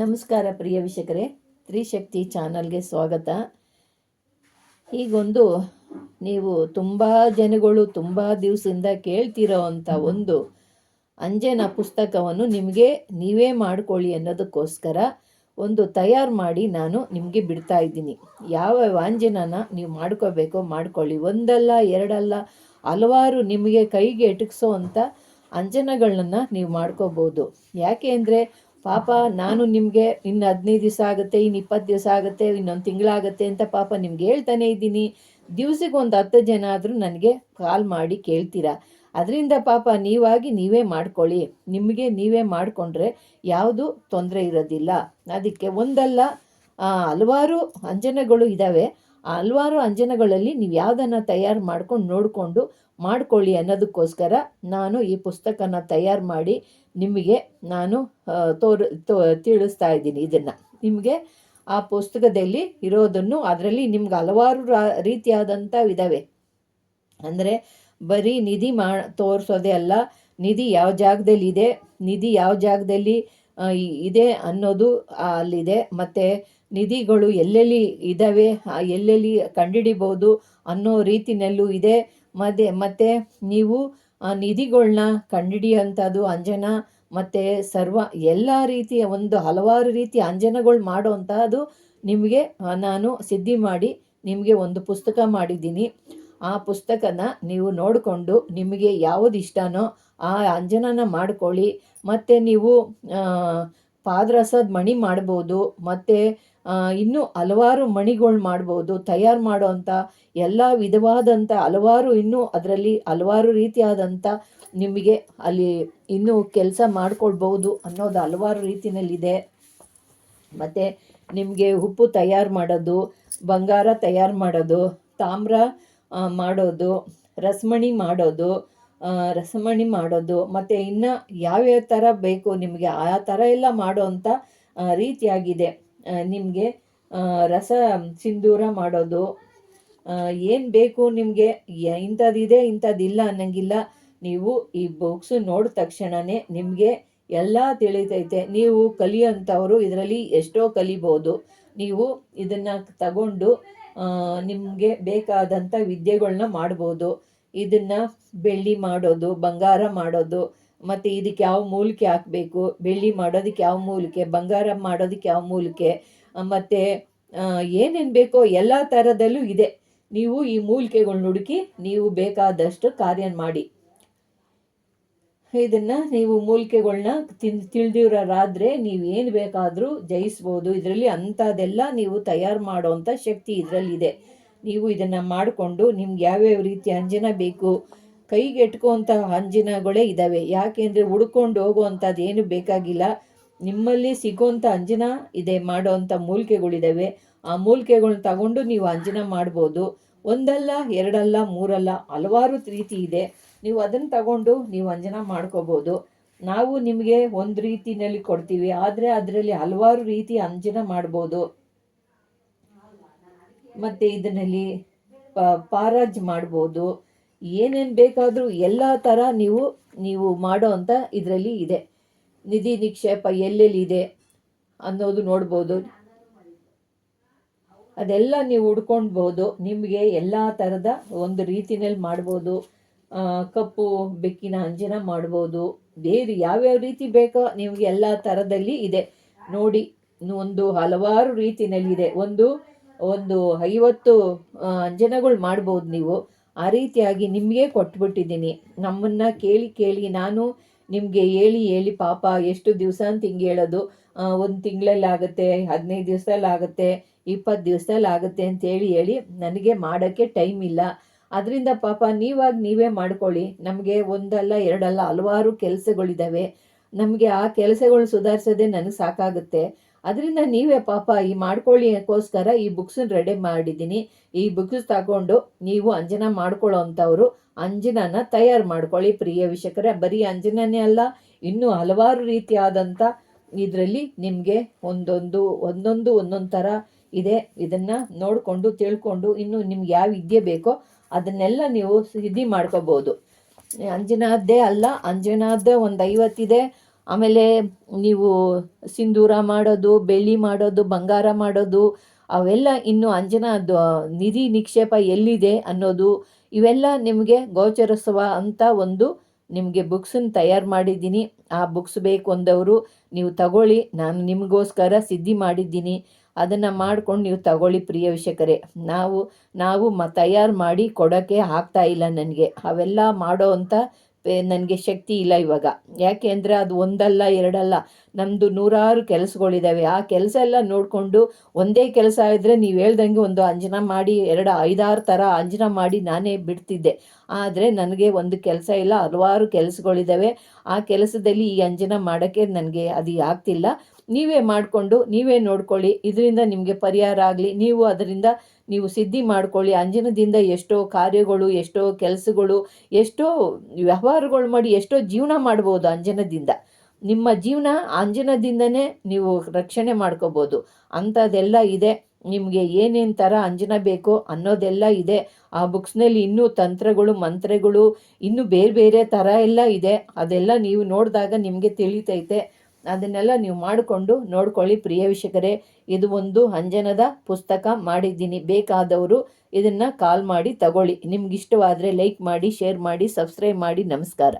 ನಮಸ್ಕಾರ ಪ್ರಿಯ ವೀಕ್ಷಕರೇ, ತ್ರಿಶಕ್ತಿ ಚಾನಲ್ಗೆ ಸ್ವಾಗತ. ಈಗೊಂದು ನೀವು ತುಂಬ ಜನಗಳು ತುಂಬ ದಿವಸದಿಂದ ಕೇಳ್ತಿರೋ ಅಂಥ ಒಂದು ಅಂಜನ ಪುಸ್ತಕವನ್ನು ನಿಮಗೆ ನೀವೇ ಮಾಡಿಕೊಳ್ಳಿ ಅನ್ನೋದಕ್ಕೋಸ್ಕರ ಒಂದು ತಯಾರು ಮಾಡಿ ನಾನು ನಿಮಗೆ ಬಿಡ್ತಾ ಇದ್ದೀನಿ. ಯಾವ ವಾಂಜನನ ನೀವು ಮಾಡ್ಕೋಬೇಕೋ ಮಾಡ್ಕೊಳ್ಳಿ. ಒಂದಲ್ಲ, ಎರಡಲ್ಲ, ಹಲವಾರು ನಿಮಗೆ ಕೈಗೆ ಎಟಕಿಸೋ ಅಂಥ ಅಂಜನಗಳನ್ನ ನೀವು ಮಾಡ್ಕೋಬೋದು. ಯಾಕೆ ಅಂದರೆ ಪಾಪ ನಾನು ನಿಮಗೆ ಇನ್ನು ಹದಿನೈದು ದಿವಸ ಆಗುತ್ತೆ, ಇನ್ನು ಇಪ್ಪತ್ತು ದಿವಸ ಆಗುತ್ತೆ, ಇನ್ನೊಂದು ತಿಂಗಳಾಗುತ್ತೆ ಅಂತ ಪಾಪ ನಿಮ್ಗೆ ಹೇಳ್ತಾನೆ ಇದ್ದೀನಿ. ದಿವ್ಸಕ್ಕೆ ಒಂದು ಹತ್ತು ಜನ ಆದರೂ ನನಗೆ ಕಾಲ್ ಮಾಡಿ ಕೇಳ್ತೀರಾ? ಅದರಿಂದ ಪಾಪ ನೀವಾಗಿ ನೀವೇ ಮಾಡ್ಕೊಳ್ಳಿ. ನಿಮಗೆ ನೀವೇ ಮಾಡಿಕೊಂಡ್ರೆ ಯಾವುದು ತೊಂದರೆ ಇರೋದಿಲ್ಲ. ಅದಕ್ಕೆ ಒಂದಲ್ಲ ಹಲವಾರು ಅಂಜನಗಳು ಇದ್ದಾವೆ ಹಲವಾರು ಅಂಜನಗಳಲ್ಲಿ ನೀವು ಯಾವುದನ್ನು ತಯಾರು ಮಾಡ್ಕೊಂಡು ನೋಡಿಕೊಂಡು ಮಾಡಿಕೊಳ್ಳಿ ಅನ್ನೋದಕ್ಕೋಸ್ಕರ ನಾನು ಈ ಪುಸ್ತಕನ ತಯಾರು ಮಾಡಿ ನಿಮಗೆ ನಾನು ತೋರು, ತೋ, ತಿಳಿಸ್ತಾ ಇದ್ದೀನಿ ಇದನ್ನು. ನಿಮಗೆ ಆ ಪುಸ್ತಕದಲ್ಲಿ ಇರೋದನ್ನು ಅದರಲ್ಲಿ ನಿಮ್ಗೆ ಹಲವಾರು ರೀತಿಯಾದಂಥ ಇದ್ದಾವೆ ಅಂದರೆ ಬರೀ ನಿಧಿ ಮಾ, ತೋರಿಸೋದೇ ಅಲ್ಲ, ನಿಧಿ ಯಾವ ಜಾಗದಲ್ಲಿ ಇದೆ, ನಿಧಿ ಯಾವ ಜಾಗದಲ್ಲಿ ಇದೆ ಅನ್ನೋದು ಅಲ್ಲಿದೆ. ಮತ್ತು ನಿಧಿಗಳು ಎಲ್ಲೆಲ್ಲಿ ಇದ್ದಾವೆ ಎಲ್ಲೆಲ್ಲಿ ಕಂಡುಹಿಡಿಬೋದು ಅನ್ನೋ ರೀತಿಯಲ್ಲೂ ಇದೆ. ಮತ್ತೆ, ಮತ್ತು ನೀವು, ಆ ನಿಧಿಗಳನ್ನ ಕಂಡುಹಿಡಿಯುವಂಥದ್ದು ಅಂಜನ, ಮತ್ತು ಸರ್ವ ಎಲ್ಲ ರೀತಿಯ ಒಂದು ಹಲವಾರು ರೀತಿಯ ಅಂಜನಗಳು ಮಾಡೋವಂಥದ್ದು ನಿಮಗೆ ನಾನು ಸಿದ್ಧಿ ಮಾಡಿ ನಿಮಗೆ ಒಂದು ಪುಸ್ತಕ ಮಾಡಿದ್ದೀನಿ. ಆ ಪುಸ್ತಕನ ನೀವು ನೋಡಿಕೊಂಡು ನಿಮಗೆ ಯಾವುದು ಇಷ್ಟನೋ ಆ ಅಂಜನನ ಮಾಡಿಕೊಳ್ಳಿ. ಮತ್ತು ನೀವು ಪಾದರಸದ ಮಣಿ ಮಾಡ್ಬೋದು, ಮತ್ತು ಇನ್ನೂ ಹಲವಾರು ಮಣಿಗಳು ಮಾಡ್ಬೋದು, ತಯಾರು ಮಾಡೋವಂಥ ಎಲ್ಲ ವಿಧವಾದಂಥ ಹಲವಾರು ಇನ್ನೂ ಅದರಲ್ಲಿ ಹಲವಾರು ರೀತಿಯಾದಂಥ ನಿಮಗೆ ಅಲ್ಲಿ ಇನ್ನೂ ಕೆಲಸ ಮಾಡ್ಕೊಳ್ಬೋದು ಅನ್ನೋದು ಹಲವಾರು ರೀತಿಯಲ್ಲಿದೆ ಮತ್ತು ನಿಮಗೆ ಉಪ್ಪು ತಯಾರು ಮಾಡೋದು, ಬಂಗಾರ ತಯಾರು ಮಾಡೋದು, ತಾಮ್ರ ಮಾಡೋದು, ರಸಮಣಿ ಮಾಡೋದು ರಸಮಣಿ ಮಾಡೋದು, ಮತ್ತು ಇನ್ನು ಯಾವ್ಯಾವ ಥರ ಬೇಕು ನಿಮಗೆ ಆ ಥರ ಎಲ್ಲ ಮಾಡೋ ಅಂಥ ರೀತಿಯಾಗಿದೆ. ನಿಮಗೆ ರಸ ಸಿಂಧೂರ ಮಾಡೋದು ಏನು ಬೇಕು ನಿಮಗೆ? ಇಂಥದ್ದಿದೆ, ಇಂಥದ್ದಿಲ್ಲ ಅನ್ನಂಗಿಲ್ಲ. ನೀವು ಈ ಬುಕ್ಸ್ ನೋಡಿದ ತಕ್ಷಣವೇ ನಿಮಗೆ ಎಲ್ಲ ತಿಳಿತೈತೆ. ನೀವು ಕಲಿಯೋಂಥವ್ರು ಇದರಲ್ಲಿ ಎಷ್ಟೋ ಕಲಿಬೋದು. ನೀವು ಇದನ್ನು ತಗೊಂಡು ನಿಮಗೆ ಬೇಕಾದಂಥ ವಿದ್ಯೆಗಳನ್ನ ಮಾಡ್ಬೋದು. ಇದನ್ನು ಬೆಳ್ಳಿ ಮಾಡೋದು, ಬಂಗಾರ ಮಾಡೋದು ಮತ್ತು ಇದಕ್ಕೆ ಯಾವ ಮೂಲಿಕೆ ಹಾಕಬೇಕು? ಬೆಳ್ಳಿ ಮಾಡೋದಕ್ಕೆ ಯಾವ ಮೂಲಿಕೆ ಬಂಗಾರ ಮಾಡೋದಕ್ಕೆ ಯಾವ ಮೂಲಿಕೆ ಮತ್ತು ಏನೇನು ಬೇಕೋ ಎಲ್ಲ ಥರದಲ್ಲೂ ಇದೆ. ನೀವು ಈ ಮೂಲಿಕೆಗಳ್ನ ಹುಡುಕಿ ನೀವು ಬೇಕಾದಷ್ಟು ಕಾರ್ಯ ಮಾಡಿ. ಇದನ್ನು ನೀವು ಮೂಲಿಕೆಗಳನ್ನ ತಿನ್, ತಿಳಿದಿರೋರಾದರೆ ನೀವು ಏನು ಬೇಕಾದರೂ ಜಯಿಸ್ಬೋದು. ಇದರಲ್ಲಿ ಅಂಥದ್ದೆಲ್ಲ ನೀವು ತಯಾರು ಮಾಡೋವಂಥ ಶಕ್ತಿ ಇದರಲ್ಲಿದೆ. ನೀವು ಇದನ್ನು ಮಾಡಿಕೊಂಡು ನಿಮ್ಗೆ ಯಾವ್ಯಾವ ರೀತಿ ಅಂಜನ ಬೇಕು? ಕೈಗೆ ಅಂಜಿನಗಳೇ ಇದ್ದಾವೆ ಯಾಕೆಂದರೆ ಹುಡ್ಕೊಂಡು ಹೋಗುವಂಥದ್ದು ಏನು ಬೇಕಾಗಿಲ್ಲ. ನಿಮ್ಮಲ್ಲಿ ಸಿಗೋವಂಥ ಅಂಜನ ಇದೆ, ಮಾಡೋವಂಥ ಮೂಲಿಕೆಗಳಿದ್ದಾವೆ ಆ ಮೂಲಿಕೆಗಳನ್ನ ತಗೊಂಡು ನೀವು ಅಂಜನ ಮಾಡ್ಬೋದು. ಒಂದಲ್ಲ, ಎರಡಲ್ಲ, ಮೂರಲ್ಲ, ಹಲವಾರು ರೀತಿ ಇದೆ. ನೀವು ಅದನ್ನು ತಗೊಂಡು ನೀವು ಅಂಜನ ಮಾಡ್ಕೋಬೋದು. ನಾವು ನಿಮಗೆ ಒಂದು ರೀತಿಯಲ್ಲಿ ಕೊಡ್ತೀವಿ. ಆದರೆ ಅದರಲ್ಲಿ ಹಲವಾರು ರೀತಿ ಅಂಜನ ಮಾಡ್ಬೋದು. ಮತ್ತು ಇದರಲ್ಲಿ ಪಾರಾಜ್ ಮಾಡ್ಬೋದು. ಏನೇನು ಬೇಕಾದರೂ ಎಲ್ಲ ಥರ ನೀವು ನೀವು ಮಾಡೋ ಅಂತ ಇದರಲ್ಲಿ ಇದೆ. ನಿಧಿ ನಿಕ್ಷೇಪ ಎಲ್ಲೆಲ್ಲಿ ಇದೆ ಅನ್ನೋದು ನೋಡ್ಬೋದು. ಅದೆಲ್ಲ ನೀವು ಹುಡ್ಕೊಳ್ಬೋದು ನಿಮಗೆ ಎಲ್ಲ ಥರದ ಒಂದು ರೀತಿನಲ್ಲಿ ಮಾಡ್ಬೋದು. ಕಪ್ಪು, ಬೆಕ್ಕಿನ ಅಂಜನ ಮಾಡ್ಬೋದು. ಬೇರೆ ಯಾವ್ಯಾವ ರೀತಿ ಬೇಕೋ ನಿಮಗೆ ಎಲ್ಲ ಥರದಲ್ಲಿ ಇದೆ. ನೋಡಿ, ಒಂದು ಹಲವಾರು ರೀತಿನಲ್ಲಿದೆ ಒಂದು ಒಂದು ಐವತ್ತು ಅಂಜನಗಳು ಮಾಡ್ಬೋದು ನೀವು. ಆ ರೀತಿಯಾಗಿ ನಿಮಗೆ ಕೊಟ್ಬಿಟ್ಟಿದ್ದೀನಿ. ನಮ್ಮನ್ನು ಕೇಳಿ ಕೇಳಿ ನಾನು ನಿಮಗೆ ಹೇಳಿ ಹೇಳಿ ಪಾಪ ಎಷ್ಟು ದಿವಸ ಅಂತ ಹಿಂಗೆ ಹೇಳೋದು ಒಂದು ತಿಂಗಳಲ್ಲಿ ಆಗುತ್ತೆ, ಹದಿನೈದು ದಿವಸದಲ್ಲಿ ಆಗುತ್ತೆ ಇಪ್ಪತ್ತು ದಿವಸದಲ್ಲಿ ಆಗುತ್ತೆ ಅಂತ ಹೇಳಿ ಹೇಳಿ ನನಗೆ ಮಾಡೋಕ್ಕೆ ಟೈಮ್ ಇಲ್ಲ. ಅದರಿಂದ ಪಾಪ ನೀವಾಗಿ ನೀವೇ ಮಾಡ್ಕೊಳ್ಳಿ. ನಮಗೆ ಒಂದಲ್ಲ ಎರಡಲ್ಲ ಹಲವಾರು ಕೆಲಸಗಳಿದ್ದಾವೆ ನಮಗೆ ಆ ಕೆಲಸಗಳು ಸುಧಾರಿಸೋದೇ ನನಗೆ ಸಾಕಾಗುತ್ತೆ. ಅದರಿಂದ ನೀವೇ ಪಾಪ ಈ ಮಾಡ್ಕೊಳ್ಳಿಕ್ಕೋಸ್ಕರ ಈ ಬುಕ್ಸನ್ನ ರೆಡಿ ಮಾಡಿದ್ದೀನಿ. ಈ ಬುಕ್ಸ್ ತಗೊಂಡು ನೀವು ಅಂಜನ ಮಾಡ್ಕೊಳ್ಳೋ ಅಂಥವ್ರು ಅಂಜನನ ತಯಾರು ಮಾಡ್ಕೊಳ್ಳಿ ಪ್ರಿಯ ವೀಕ್ಷಕರೇ. ಬರೀ ಅಂಜನನೇ ಅಲ್ಲ, ಇನ್ನೂ ಹಲವಾರು ರೀತಿಯಾದಂಥ ಇದರಲ್ಲಿ ನಿಮಗೆ ಒಂದೊಂದು ಒಂದೊಂದು ಒಂದೊಂದು ಥರ ಇದೆ. ಇದನ್ನು ನೋಡಿಕೊಂಡು, ತಿಳ್ಕೊಂಡು ಇನ್ನು ನಿಮ್ಗೆ ಯಾವ ವಿದ್ಯೆ ಬೇಕೋ ಅದನ್ನೆಲ್ಲ ನೀವು ಸಿದ್ಧಿ ಮಾಡ್ಕೋಬೋದು. ಅಂಜನಾದ್ದೇ ಅಲ್ಲ, ಅಂಜನಾದ್ದೇ ಒಂದು ಐವತ್ತಿದೆ ಆಮೇಲೆ ನೀವು ಸಿಂಧೂರ ಮಾಡೋದು, ಬೆಳ್ಳಿ ಮಾಡೋದು, ಬಂಗಾರ ಮಾಡೋದು, ಅವೆಲ್ಲ ಇನ್ನು ಅಂಜನ ನಿಧಿ ನಿಕ್ಷೇಪ ಎಲ್ಲಿದೆ ಅನ್ನೋದು ಇವೆಲ್ಲ ನಿಮಗೆ ಗೋಚರಿಸುವ ಅಂತ ಒಂದು ನಿಮಗೆ ಬುಕ್ಸನ್ನು ತಯಾರು ಮಾಡಿದ್ದೀನಿ. ಆ ಬುಕ್ಸ್ ಬೇಕು ಅಂದವರು ನೀವು ತಗೊಳ್ಳಿ. ನಾನು ನಿಮಗೋಸ್ಕರ ಸಿದ್ಧಿ ಮಾಡಿದ್ದೀನಿ. ಅದನ್ನು ಮಾಡ್ಕೊಂಡು ನೀವು ತಗೊಳ್ಳಿ ಪ್ರಿಯ ವೀಕ್ಷಕರೇ. ನಾವು ನಾವು ಮ, ತಯಾರು ಮಾಡಿ ಕೊಡೋಕ್ಕೆ ಇಲ್ಲ ನನಗೆ. ಅವೆಲ್ಲ ಮಾಡೋ ಅಂಥ ನನಗೆ ಶಕ್ತಿ ಇಲ್ಲ ಇವಾಗ. ಯಾಕೆ ಅಂದರೆ ಅದು ಒಂದಲ್ಲ, ಎರಡಲ್ಲ. ನಮ್ಮದು ನೂರಾರು ಕೆಲಸಗಳಿದ್ದಾವೆ ಆ ಕೆಲಸ ಎಲ್ಲ ನೋಡಿಕೊಂಡು ಒಂದೇ ಕೆಲಸ ಇದ್ದರೆ ನೀವು ಹೇಳ್ದಂಗೆ ಒಂದು ಅಂಜನ ಮಾಡಿ, ಎರಡು ಐದಾರು ಥರ ಅಂಜನ ಮಾಡಿ ನಾನೇ ಬಿಡ್ತಿದ್ದೆ. ಆದರೆ ನನಗೆ ಒಂದು ಕೆಲಸ ಇಲ್ಲ, ಹಲವಾರು ಕೆಲಸಗಳಿದ್ದಾವೆ ಆ ಕೆಲಸದಲ್ಲಿ ಈ ಅಂಜನ ಮಾಡೋಕ್ಕೆ ನನಗೆ ಅದು ಆಗ್ತಿಲ್ಲ. ನೀವೇ ಮಾಡಿಕೊಂಡು ನೀವೇ ನೋಡ್ಕೊಳ್ಳಿ. ಇದರಿಂದ ನಿಮಗೆ ಪರಿಹಾರ ಆಗಲಿ. ನೀವು ಅದರಿಂದ ನೀವು ಸಿದ್ಧಿ ಮಾಡ್ಕೊಳ್ಳಿ. ಅಂಜನದಿಂದ ಎಷ್ಟೋ ಕಾರ್ಯಗಳು, ಎಷ್ಟೋ ಕೆಲಸಗಳು, ಎಷ್ಟೋ ವ್ಯವಹಾರಗಳು ಮಾಡಿ ಎಷ್ಟೋ ಜೀವನ ಮಾಡ್ಬೋದು ಅಂಜನದಿಂದ. ನಿಮ್ಮ ಜೀವನ ಅಂಜನದಿಂದನೇ ನೀವು ರಕ್ಷಣೆ ಮಾಡ್ಕೋಬೋದು. ಅಂಥದ್ದೆಲ್ಲ ಇದೆ. ನಿಮಗೆ ಏನೇನು ಥರ ಅಂಜನ ಬೇಕೋ ಅನ್ನೋದೆಲ್ಲ ಇದೆ. ಆ ಬುಕ್ಸ್ನಲ್ಲಿ ಇನ್ನೂ ತಂತ್ರಗಳು, ಮಂತ್ರಗಳು, ಇನ್ನೂ ಬೇರೆ ಬೇರೆ ಥರ ಎಲ್ಲ ಇದೆ. ಅದೆಲ್ಲ ನೀವು ನೋಡಿದಾಗ ನಿಮಗೆ ತಿಳಿತೈತೆ. ಅದನ್ನೆಲ್ಲ ನೀವು ಮಾಡಿಕೊಂಡು ನೋಡ್ಕೊಳ್ಳಿ ಪ್ರಿಯ ವೀಕ್ಷಕರೇ, ಇದು ಒಂದು ಅಂಜನದ ಪುಸ್ತಕ ಮಾಡಿದ್ದೀನಿ. ಬೇಕಾದವರು ಇದನ್ನು ಕಾಲ್ ಮಾಡಿ ತಗೊಳ್ಳಿ. ನಿಮ್ಗೆ ಇಷ್ಟವಾದರೆ ಲೈಕ್ ಮಾಡಿ ಶೇರ್ ಮಾಡಿ ಸಬ್ಸ್ಕ್ರೈಬ್ ಮಾಡಿ. ನಮಸ್ಕಾರ.